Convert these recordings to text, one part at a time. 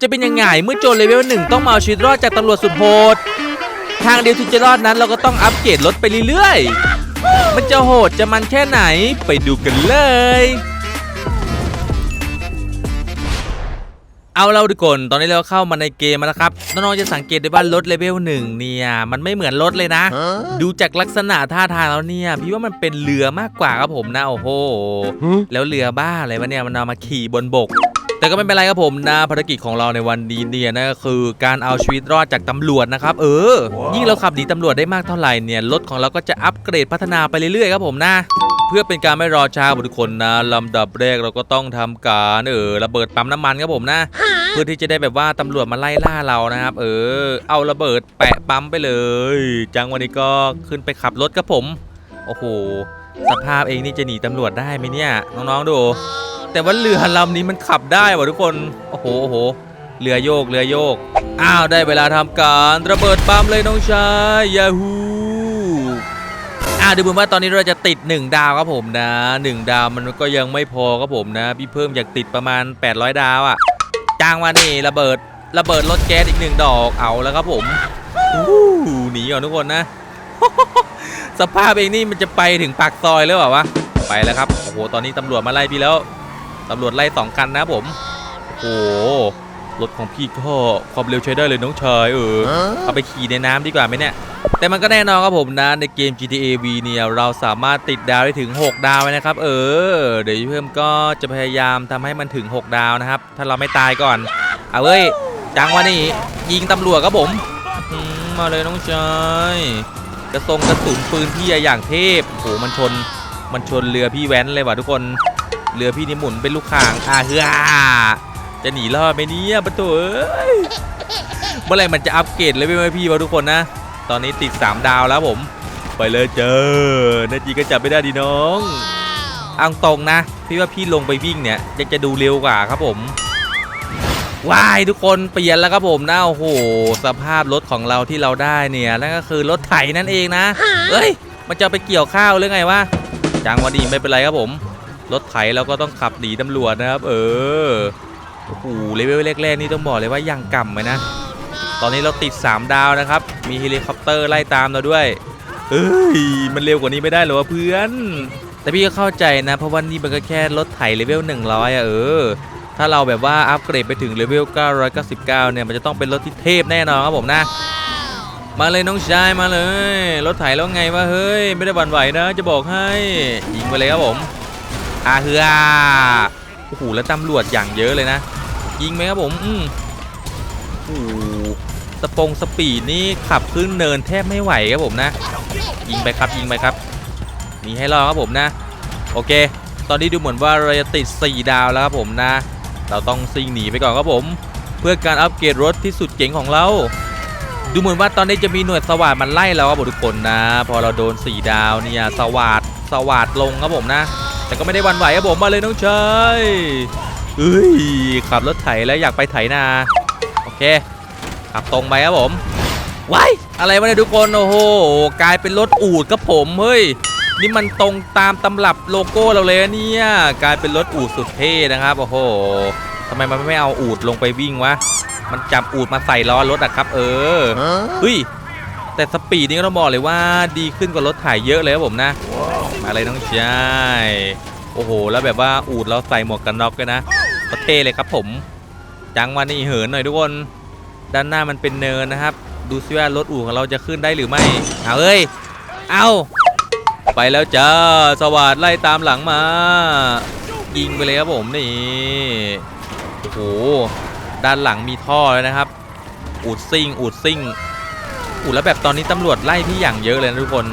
จะเป็นยังไงเมื่อโจรเลเวลหนึ่งต้องมาเอาชีวิตรอดจากตำรวจสุดโหด ทางเดียวที่จะรอดนั้นเราก็ต้องอัปเกรดรถไปเรื่อยๆ มันจะโหดจะมันแค่ไหนไปดูกันเลย เอาเราทุกคนตอนนี้เราเข้ามาในเกมแล้วครับน้องๆจะสังเกตได้ว่ารถเลเวลหนึ่งเนี่ยมันไม่เหมือนรถเลยนะ ดูจากลักษณะท่าทางแล้วเนี่ยพี่ว่ามันเป็นเรือมากกว่าครับผมนะโอ้โหแล้วเรือบ้าอะไรวะเนี่ยมันเอามาขี่บนบก แต่ก็ไม่เป็นไรครับผมนะภารกิจของเราในวันนี้เนี่ยนะก็คือการเอาชีวิตรอดจากตำรวจนะครับเออ ยิ่งเราขับหนีตำรวจได้มากเท่าไหร่เนี่ยรถของเราก็จะอัปเกรดพัฒนาไปเรื่อยๆครับผมนะเพื่อเป็นการไม่รอช้าบุคคลนะลำดับแรกเราก็ต้องทำการเออระเบิดปั๊มน้ำมันครับผมนะ เพื่อที่จะได้แบบว่าตำรวจมาไล่ล่าเรานะครับ เออ เอาระเบิดแปะปั๊มไปเลย จังวันนี้ก็ขึ้นไปขับรถครับผม โอ้โห สภาพเองนี่จะหนีตำรวจได้ไหมเนี่ย น้องๆดู แต่ว่าเรือลำนี้มันขับได้ว่ะทุกคน โอ้โหโอ้โหเรือโยกเรือโยก อ้าวได้เวลาทำการระเบิดปั๊มเลยน้องชายยาฮูอ่าดูเหมือนว่าตอนนี้เราจะติด 1 ดาวครับผมนะ 1 ดาวมันก็ยังไม่พอครับผมนะ พี่เพิ่มอยากติดประมาณ 800 ดาวอะ่ะจ้างมานี่ระเบิดระเบิดรถแก๊สอีกหนึ่งดอกเอาแล้วครับผมหนีก่อนทุกคนนะ สภาพเองนี่มันจะไปถึงปากซอยแล้วเหรอวะไปแล้วครับโอ้โหตอนนี้ตำรวจมาไล่พี่แล้วตำรวจไล่สองคันนะผมโอ้โหรถของพี่ก็ความเร็วใช้ได้เลยน้องชายเออเอาไปขี่ในน้ำดีกว่าไหมเนี่ย แต่มันก็แน่นอนครับผมนะในเกม GTA V เนี่ยเราสามารถติดดาวได้ถึง 6 ดาวเลยนะครับ เออ เดี๋ยวเพิ่มก็จะพยายามทำให้มันถึง 6 ดาวนะครับ ถ้าเราไม่ตายก่อน เอาเว้ยจังวะนี่ยิงตำรวจครับผมอืมมาเลยน้องชาย กระทรงกระสุนปืนพี่อย่างเทพโอ้โหมันชนมันชนเรือพี่แว้นเลยว่ะทุกคนเรือพี่นี่หมุนเป็นลูกข่างอ่าเฮือจะหนีรอดไหมเนี่ยปะตัวเอ้ยเมื่อไหร่มันจะอัปเกรดเลยไหมพี่วะทุกคนนะ ตอนนี้ติด 3 ดาวแล้วผม ไปเลยเจอนาจีก็จับไม่ได้ดีน้องเอังตรงนะ พี่ว่าพี่ลงไปวิ่งเนี่ยยังจะดูเร็วกว่าครับผม ว้ายทุกคนเปลี่ยนแล้วครับผมนะโอ้โหสภาพรถของเราที่เราได้เนี่ยนั่นก็คือรถไถนั่นเองนะเอ้ย มันจะไปเกี่ยวข้าวหรือไงวะจังวะดีไม่เป็นไรครับผม รถไถเราก็ต้องขับหนีตำรวจนะครับ เออโอ้โหเลเวลแรกๆนี่ต้องบอกเลยว่ายังกำไหมนะตอนนี้เราติด 3 ดาวนะครับ มีเฮลิคอปเตอร์ไล่ตามเราด้วยเอ้ยมันเร็วกว่านี้ไม่ได้เหรอวะเพื่อน แต่พี่ก็เข้าใจนะ เพราะว่านี่มันก็แค่รถไถเลเวล100อะเออ ถ้าเราแบบว่าอัปเกรดไปถึงเลเวล 999 เนี่ย มันจะต้องเป็นรถที่เทพแน่นอนครับผมนะ มาเลยน้องชายมาเลย รถไถแล้วไงวะเฮ้ย ไม่ได้หวั่นไหวนะ จะบอกให้ ยิงไปเลยครับผมอาเฮือโอ้โหแล้วตำรวจอย่างเยอะเลยนะ ยิงไหมครับผมอืมโอ้โสปงสปีดนี่ขับขึ้นเนินแทบไม่ไหวครับผมนะ ยิงไปครับยิงไปครับมีให้รอดครับผมนะ โอเค ตอนนี้ดูเหมือนว่าเราจะติด 4 ดาวแล้วครับผมนะ เราต้องซิ่งหนีไปก่อนครับผม เพื่อการอัปเกรดรถที่สุดเจ๋งของเรา ดูเหมือนว่าตอนนี้จะมีหน่วยสวัสดมันไล่เราครับทุกคนนะ พอเราโดน4ดาวเนี่ยสวัสดสวัสดลงครับผมนะ แต่ก็ไม่ได้วันไหวครับผมมาเลยน้องชายเอ้ยขับรถไถแล้วอยากไปไถนาโอเคขับตรงไปครับผมว้ายอะไรวะเนี่ยทุกคนโอ้โหกลายเป็นรถอูดครับผมเฮ้ย นี่มันตรงตามตำรับโลโก้เราเลยนะเนี่ยกลายเป็นรถอูดสุดเท่นะครับโอ้โหทำไมมันไม่เอาอูดลงไปวิ่งวะมันจับอูดมาใส่ล้อรถอะครับ เออเฮ้ยแต่สปีดนี่ก็ต้องบอกเลยว่าดีขึ้นกว่ารถถ่ายเยอะเลยครับผมนะมาเลยน้องชายโอ้โห แล้วแบบว่าอูดเราใส่หมวกกันน็อกด้วยนะก็เท่เลยครับผม จังมานี่เหินหน่อยทุกคน ด้านหน้ามันเป็นเนินนะครับ ดูซิว่ารถอู่ของเราจะขึ้นได้หรือไม่เอาเอ้ย เอา ไปแล้วจ้าสวัสดไล่ตามหลังมา ยิงไปเลยครับผมนี่โอ้โหด้านหลังมีท่อเลยนะครับอูดซิ่งอูดซิ่งอูดแล้วแบบตอนนี้ตำรวจไล่พี่อย่างเยอะเลยนะทุกคน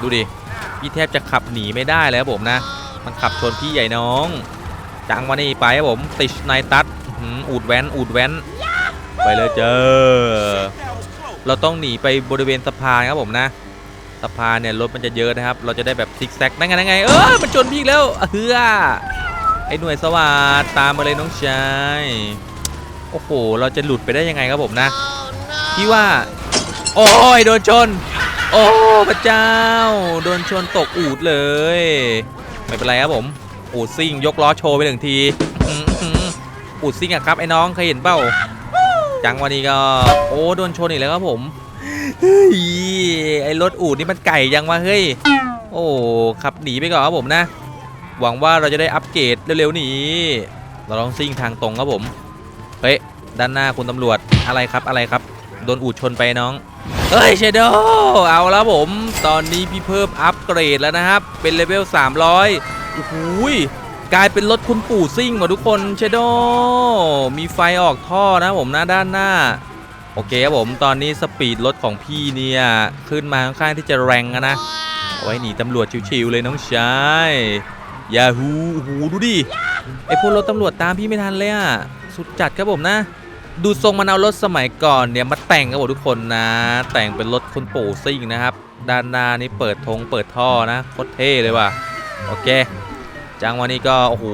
ดูดิพี่แทบจะขับหนีไม่ได้แล้วครับผมนะ มันขับชนพี่ใหญ่น้องจังมานี่ไปครับผมติชไนตัสอื้อหืออูดแว้นอูดแว้นไปเลยเจอ เราต้องหนีไปบริเวณสะพานครับผมนะ สะพานเนี่ยรถมันจะเยอะนะครับ เราจะได้แบบซิกแซกนั่นไงนั่นไง เออมันชนพี่อีกแล้วเฮือไอ้หน่วยสวัสดตามมาเลยน้องชายโอ้โห เราจะหลุดไปได้ยังไงครับผมนะพี่ว่า โอ้ยโดนชน โอ้พระเจ้า โดนชนตกอูดเลย ไม่เป็นไรครับผมอูดซิ่งยกล้อโชว์ไปหนึ่งทีอูดซิ่งอะครับไอ้น้องเคยเห็นเปล่าจังวันนี้ก็ โอ้โดนชนอีกแล้วครับผม เฮ้ยไอรถอูดนี่มันไก่ยังวะเฮ้ย โอ้ขับหนีไปก่อนครับผมนะ หวังว่าเราจะได้อัปเกรดเร็วๆนี้เราลองซิ่งทางตรงครับผมเฮ้ยด้านหน้าคุณตำรวจอะไรครับอะไรครับ โดนอูดชนไปน้องเฮ้ยเชโดเอาแล้วผม ตอนนี้พี่เพิ่มอัปเกรดแล้วนะครับ เป็นเลเวล300โอ้โหยกลายเป็นรถคุณปู่ซิ่งหมดทุกคนเชโดมีไฟออกท่อนะผมนะด้านหน้า โอเคครับผมตอนนี้สปีดรถของพี่เนี่ยขึ้นมาค่อนข้างที่จะแรงนะเอาไว้หนีตำรวจชิวๆเลยน้องชายอย่าหูหูดูดิไอพวกรถตำรวจตามพี่ไม่ทันเลยอะสุดจัดครับผมนะ ดูทรงมันเอารถสมัยก่อนเนี่ยมาแต่งครับผมทุกคนนะ แต่งเป็นรถคนปู่ซิ่งนะครับ ด้านหน้านี่เปิดธงเปิดท่อนะโคตรเท่เลยว่ะโอเคจังวันนี้ก็โอ้โห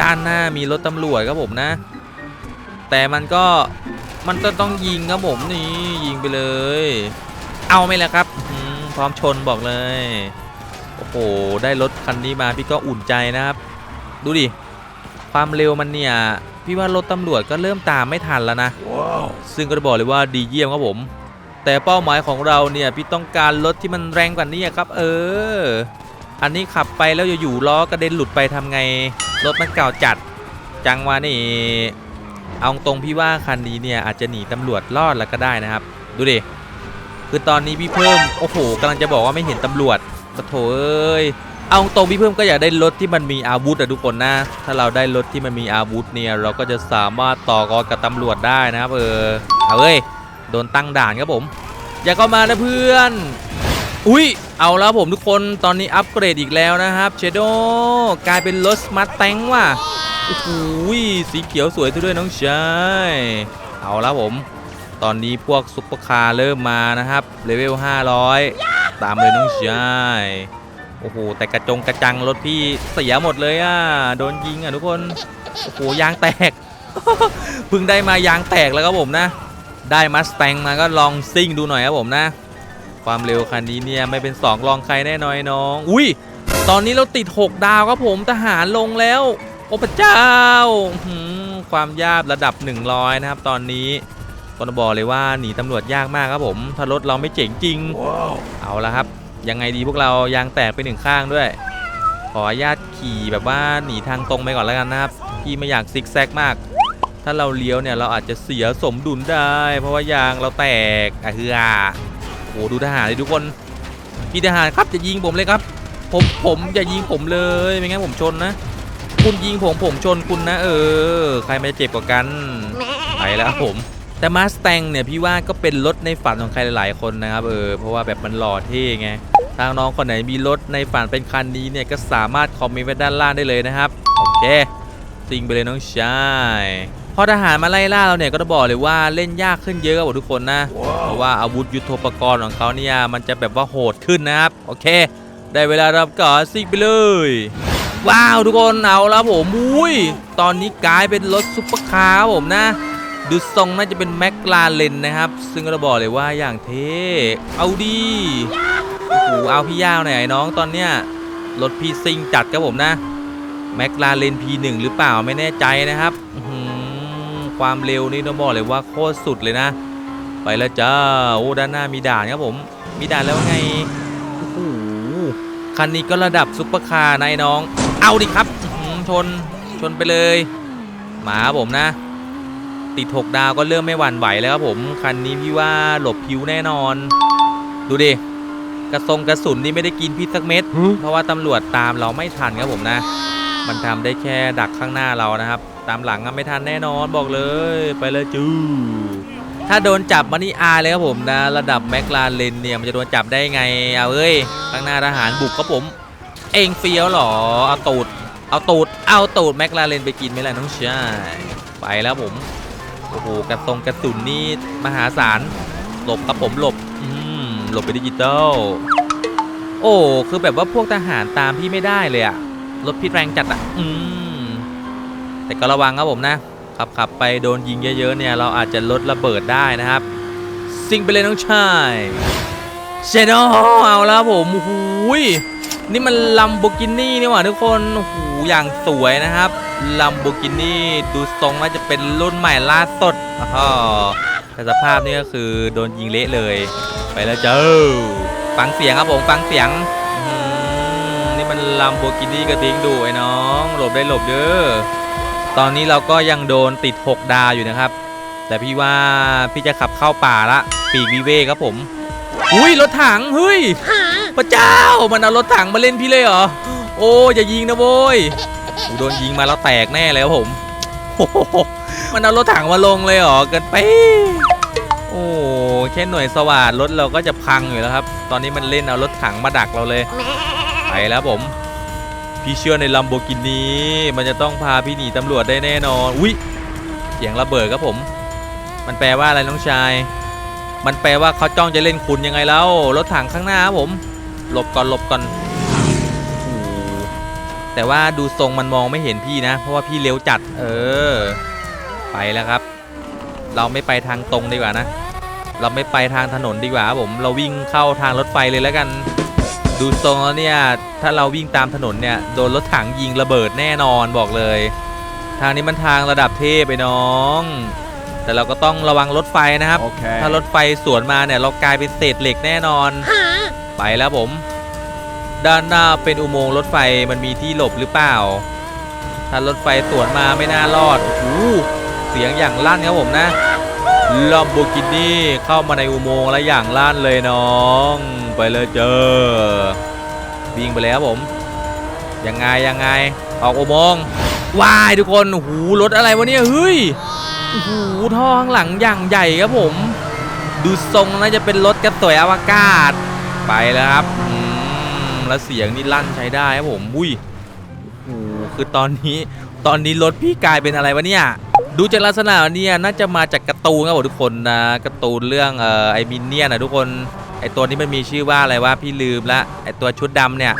ด้านหน้ามีรถตำรวจครับผมนะ แต่มันก็ มันก็ต้องยิงครับผมนี่ยิงไปเลย เอาไหมล่ะครับอืมพร้อมชนบอกเลย โอ้โห ได้รถคันนี้มาพี่ก็อุ่นใจนะครับ ดูดิ ความเร็วมันเนี่ย พี่ว่ารถตำรวจก็เริ่มตามไม่ทันแล้วนะซึ่งก็จะบอกเลยว่าดีเยี่ยมครับผม แต่เป้าหมายของเราเนี่ย พี่ต้องการรถที่มันแรงกว่านี้ครับ เออ อันนี้ขับไปแล้วอยู่ๆล้อกระเด็นหลุดไปทำไง รถมันเก่าจัด จังวะนี่ เอาตรงพี่ว่าคันนี้เนี่ยอาจจะหนีตำรวจรอดแล้วก็ได้นะครับ ดูดิคือตอนนี้พี่เพิ่มโอ้โหกำลังจะบอกว่าไม่เห็นตำรวจปะโถเอ้ยเอาตรงพี่เพิ่มก็อยากได้รถที่มันมีอาวุธอะทุกคนนะ ถ้าเราได้รถที่มันมีอาวุธเนี่ยเราก็จะสามารถต่อกรกับตำรวจได้นะครับ เออเอาเอ้ยโดนตั้งด่านครับผม อย่าเข้ามานะเพื่อน อุ้ยเอาแล้วผมทุกคนตอนนี้อัปเกรดอีกแล้วนะครับเชโดกลายเป็นรถสมาร์ทแตงว่ะ โอ้โหสีเขียวสวยด้วยน้องชายเอาแล้วผม ตอนนี้พวกซุปเปอร์คาร์เริ่มมานะครับเลเวล500 ตามเลยน้องชายโอ้โหแต่กระจงกระจังรถพี่เสียหมดเลยอะโดนยิงอะทุกคนโอ้โหยางแตกเพิ่งได้มายางแตกแล้วครับผมนะ ได้มัสแตงมาก็ลองซิ่งดูหน่อยครับผมนะ ความเร็วคันนี้เนี่ยไม่เป็น2รองใครแน่นอนน้อง อุ้ยตอนนี้เราติด 6 ดาวครับผมทหารลงแล้ว อ้พระเจ้าอื้อหือความยากระดับ 100 นะครับ ตอนนี้ก็ต้องบอกเลยว่าหนีตำรวจยากมากครับผมถ้ารถเราไม่เจ๋งจริงเอาละครับ ยังไงดีพวกเรายางแตกไปหนึ่งข้างด้วย ขออนุญาตขี่แบบว่าหนีทางตรงไปก่อนแล้วกันนะครับพี่ไม่อยากซิกแซกมาก ถ้าเราเลี้ยวเนี่ยเราอาจจะเสียสมดุลได้ เพราะว่ายางเราแตกอะเฮือโอ้โหดูทหารเลยทุกคนพี่ทหารครับจะยิงผมเลยครับ ผมผมอย่ายิงผมเลยไม่งั้นผมชนนะ คุณยิงผมผมชนคุณนะ เออ ใครมันจะเจ็บกว่ากัน ไปแล้วผม แต่มาส t ต n เนี่ยพี่ว่าก็เป็นรถในฝันของใครหลายๆคนนะครับเออ เพราะว่าแบบมันหล่อเท่ไง ทางน้องคนไหนมีรถในฝันเป็นคันนี้เนี่ยก็สามารถคอมเมนต์ไว้ด้านล่างได้เลยนะครับ โอเคซิงไปเลยน้องชายพอทหารมาไล่ล่าเราเนี่ยก็ต้องบอกเลยว่าเล่นยากขึ้นเยอะกว่าทุกคนนะ เพราะว่าอาวุธยุทโธปกรณ์ของเขาเนี่ยมันจะแบบว่าโหดขึ้นนะครับ โอเค ได้เวลารับก่อนซิงไปเลย ว้าวทุกคนเอาแล้วผมอุ้ยตอนนี้กลายเป็นรถซุปเปอร์คาร์ผมนะ ดูทรงน่าจะเป็นแม็กลาเรนนะครับ ซึ่งก็จะบอกเลยว่าอย่างเท่เอาดีโอ้โหเอาพี่ย่าวหน่อยน้องตอนเนี้ยรถพี่ซิงจัดครับผมนะแม็กลาเรน P1 หรือเปล่าไม่แน่ใจนะครับอืความเร็วนี่ต้องบอกเลยว่าโคตรสุดเลยนะ ไปแล้วจ้าโอ้ด้านหน้ามีด่านครับผม มีด่านแล้วไงโอ้โหคันนี้ก็ระดับซุปเปอร์คาร์นายน้อง เอาดิครับอื้อหือชนชนไปเลยหมาครับผมนะ ติด6ดาวก็เริ่มไม่หวั่นไหวแล้วครับผมคันนี้พี่ว่าหลบพิวแน่นอน ดูดิกระทรงกระสุนนี่ไม่ได้กินพี่สักเม็ดเพราะว่าตำรวจตามเราไม่ทันครับผมนะ มันทำได้แค่ดักข้างหน้าเรานะครับ ตามหลังก็ไม่ทันแน่นอนบอกเลยไปเลยจูถ้าโดนจับมานี่อายเลยครับผมนะ ระดับแม็กลาเรนเนี่ยมันจะโดนจับได้ไงเอาเอ้ยข้างหน้าทหารบุกครับผม เองเฟี้ยวเหรอ เอาตูด เอาตูด เอาตูดแม็กลาเรนไปกินไหมล่ะน้องชายไปแล้วผม โอ้โหกระตรงกระสุนนี่มหาศาล หลบครับผมหลบ อืมหลบไปดิจิตอล โอ้ คือแบบว่าพวกทหารตามพี่ไม่ได้เลยอะรถพี่แรงจัดอะอืม แต่ก็ระวังครับผมนะขับขับไปโดนยิงเยอะๆเนี่ยเราอาจจะลดระเบิดได้นะครับ ซิงไปเลยน้องชายเชโดเอาแล้วผมโอ้ย นี่มันลัมโบกินี่นี่หว่าทุกคนโอ้โหอย่างสวยนะครับลัมโบกินี่ดูทรงน่าจะเป็นรุ่นใหม่ล่าสุดอ๋อแต่สภาพนี่ก็คือโดนยิงเละเลย ไปแล้วเจ้าฟังเสียงครับผมฟังเสียงนี่มันลัมโบกินี่กระทิงดูไอ้น้อง หลบได้หลบเด้อตอนนี้เราก็ยังโดนติด 6 ดาวอยู่นะครับ แต่พี่ว่าพี่จะขับเข้าป่าละ ปีกวิเวกครับผม อุ้ยรถถังเฮ้ย พระเจ้ามันเอารถถังมาเล่นพี่เลยเหรอโอ้อย่ายิงนะโว้ยกูโดนยิงมาแล้วแตกแน่เลยครับผมมันเอารถถังมาลงเลยเหรอเกินไป โอ้แค่หน่วยสวัสดรถเราก็จะพังอยู่แล้วครับ ตอนนี้มันเล่นเอารถถังมาดักเราเลย ไปแล้วผม พี่เชื่อในลัมโบกินีมันจะต้องพาพี่หนีตำรวจได้แน่นอน อุ้ยเสียงระเบิดครับผม มันแปลว่าอะไรน้องชาย มันแปลว่าเขาจ้องจะเล่นคุณยังไงแล้วรถถังข้างหน้าครับผม หลบก่อนหลบก่อนโอ้โหแต่ว่าดูทรงมันมองไม่เห็นพี่นะ เพราะว่าพี่เร็วจัด เออ ไปแล้วครับ เราไม่ไปทางตรงดีกว่านะ เราไม่ไปทางถนนดีกว่าครับผม เราวิ่งเข้าทางรถไฟเลยแล้วกัน ดูทรงแล้วเนี่ย ถ้าเราวิ่งตามถนนเนี่ยโดนรถถังยิงระเบิดแน่นอนบอกเลย ทางนี้มันทางระดับเทพไปน้อง แต่เราก็ต้องระวังรถไฟนะครับ Okay. ถ้ารถไฟสวนมาเนี่ยเรากลายเป็นเศษเหล็กแน่นอน ไปแล้วผม ด้านหน้าเป็นอุโมงค์รถไฟมันมีที่หลบหรือเปล่า ถ้ารถไฟสวนมาไม่น่ารอดโอ้เสียงอย่างลั่นครับผมนะลัมโบกินี่เข้ามาในอุโมงค์แล้วอย่างลั่นเลยน้อง ไปเลยเจอวิ่งไปแล้วครับผม ยังไงยังไง ออกอุโมงค์วายทุกคนโอ้โหรถอะไรวะเนี่ยเฮ้ยโอ้โหท่อข้างหลังอย่างใหญ่ครับผม ดูทรงน่าจะเป็นรถกระสวยอวกาศ ไปแล้วครับอืมแล้วเสียงนี่ลั่นใช้ได้ครับผมอุ้ยโอ้โหคือตอนนี้ตอนนี้รถพี่กลายเป็นอะไรวะเนี่ย ดูจากลักษณะเนี่ยน่าจะมาจากการ์ตูนครับผมทุกคนนะการ์ตูนเรื่องเอ่อไอมินเนี่ยนะทุกคนไอตัวนี้มันมีชื่อว่าอะไรวะพี่ลืมละไอตัวชุดดำเนี่ย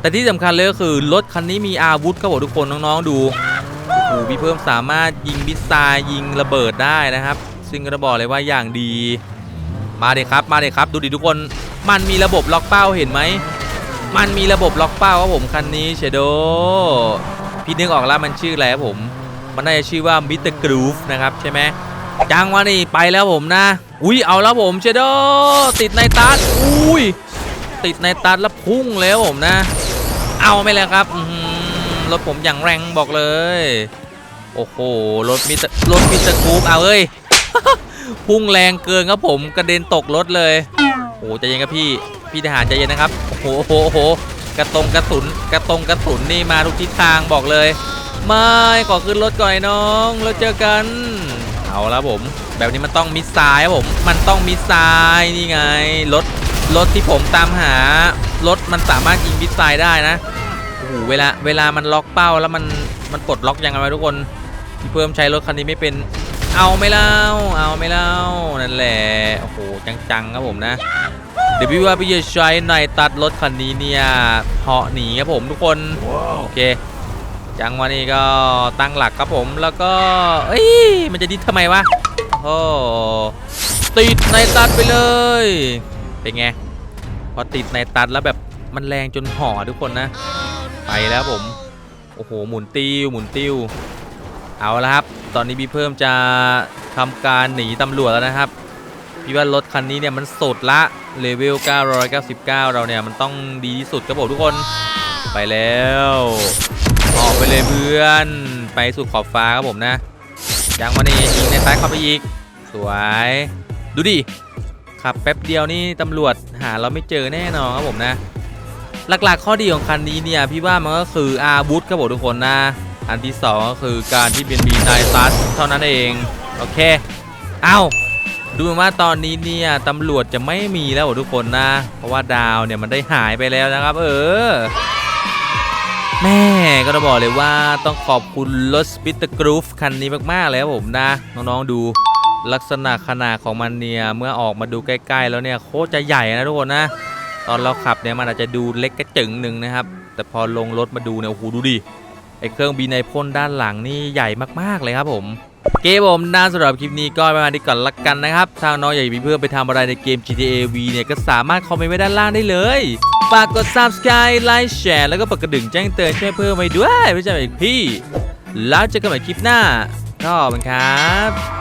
แต่ที่สำคัญเลยก็คือรถคันนี้มีอาวุธครับผมทุกคนน้องๆดูโอ้โหพี่เพิ่มสามารถยิงมิสไซล์ยิงระเบิดได้นะครับ ซึ่งก็จะบอกเลยว่าอย่างดี มาเด็ครับมาเด็ครับดูดิทุกคนมันมีระบบล็อกเป้าเห็นไหมมันมีระบบล็อกเป้าครับผมคันนี้เชโดพี่นึกออกแล้วมันชื่ออะไรครับผมมันน่าจะชื่อว่ามิสเตอร์กรูฟนะครับใช่ไหมจังวะนี่ไปแล้วผมนะ อุ้ยเอาแล้วผมเชโดติดในตัดอุ้ยติดในตัดแล้วพุ่งแล้วผมนะ เอาไปแล้วครับรถผมอย่างแรงบอกเลย โอ้โหรถมิสเตอร์รถมิสเตอร์กรูฟเอาเอ้ย พุ่งแรงเกินครับผมกระเด็นตกรถเลยโอ้โหใจเย็นครับพี่พี่ทหารใจเย็นนะครับโอ้โหโอ้โหโหกระตรงกระสุนกระตรงกระสุนนี่มาทุกทิศทางบอกเลย ไม่ขอขึ้นรถก่อนน้องแล้วเจอกัน เอาล้วผม แบบนี้มันต้องมิสไซล์ครับผม มันต้องมิสไซล์นี่ไงรถรถที่ผมตามหารถมันสามารถยิงมิสไซล์ได้นะโอ้โหเวลาเวลามันล็อกเป้าแล้วมันมันปลดล็อกยังไงทุกคนพี่เพิ่มใช้รถคันนี้ไม่เป็น เอาไม่เล่า เอาไม่เล่า นั่นแหละ โอ้โห จังๆครับผมนะ เดี๋ยวพี่ว่าพี่จะใช้ในตัดรถคันนี้เนี่ยเหาะหนีครับผมทุกคน โอเค จังวันนี้ก็ตั้งหลักครับผม แล้วก็ เอ้ย มันจะดิ้นทำไมวะ โอ้ติดในตัดไปเลย เป็นไง พอติดในตัดแล้วแบบมันแรงจนห่อทุกคนนะ ไปแล้วผม โอ้โห หมุนติ้ว หมุนติ้ว เอาละครับ ตอนนี้พี่เพิ่มจะทำการหนีตำรวจแล้วนะครับพี่ว่ารถคันนี้เนี่ยมันสุดละเลเวล 999 เราเนี่ยมันต้องดีที่สุดครับผมทุกคนไปแล้ว ออกไปเลยเพื่อนไปสุดขอบฟ้าครับผมนะยังวันนี้ยิงในซ้ายเข้าไปอีก สวย ดูดิขับแป๊บเดียวนี่ตำรวจหาเราไม่เจอแน่นอนครับผมนะ หลักๆข้อดีของคันนี้เนี่ยพี่ว่ามันก็คืออาวุธครับผมทุกคนนะ อันที่สองก็คือการที่เป็นมีนายซัสเท่านั้นเอง โอเค เอ้า ดูเหมือนว่าตอนนี้เนี่ยตำรวจจะไม่มีแล้วทุกคนนะ เพราะว่าดาวเนี่ยมันได้หายไปแล้วนะครับ เออ แม่ก็ต้องบอกเลยว่าต้องขอบคุณรถสปิตเตอร์กรูฟคันนี้มากๆเลยครับผมนะ น้องๆดูลักษณะขนาดของมันเนี่ย เมื่อออกมาดูใกล้ๆแล้วเนี่ยโคตรจะใหญ่นะทุกคนนะ ตอนเราขับเนี่ยมันอาจจะดูเล็กกระจึงหนึ่งนะครับ แต่พอลงรถมาดูเนี่ยโอ้โหดูดิ ไอเครื่องบินในพ่นด้านหลังนี่ใหญ่มากๆเลยครับผมเกมผมน่าสำหรับคลิปนี้ก็ประมาณนี้ก่อนละกันนะครับถ้าน้องอยากมีเพื่อนไปทำอะไรในเกม GTA V เนี่ยก็สามารถคอมเมนต์ไว้ด้านล่างได้เลยฝากกด subscribe ไลค์แชร์แล้วก็ปดกระดิ่งแจ้งเตือนช่วยเพิ่มไปด้วยไม่ใช่ไหมพี่ แล้วเจอกันใหม่คลิปหน้าก็ขอบคุณครับ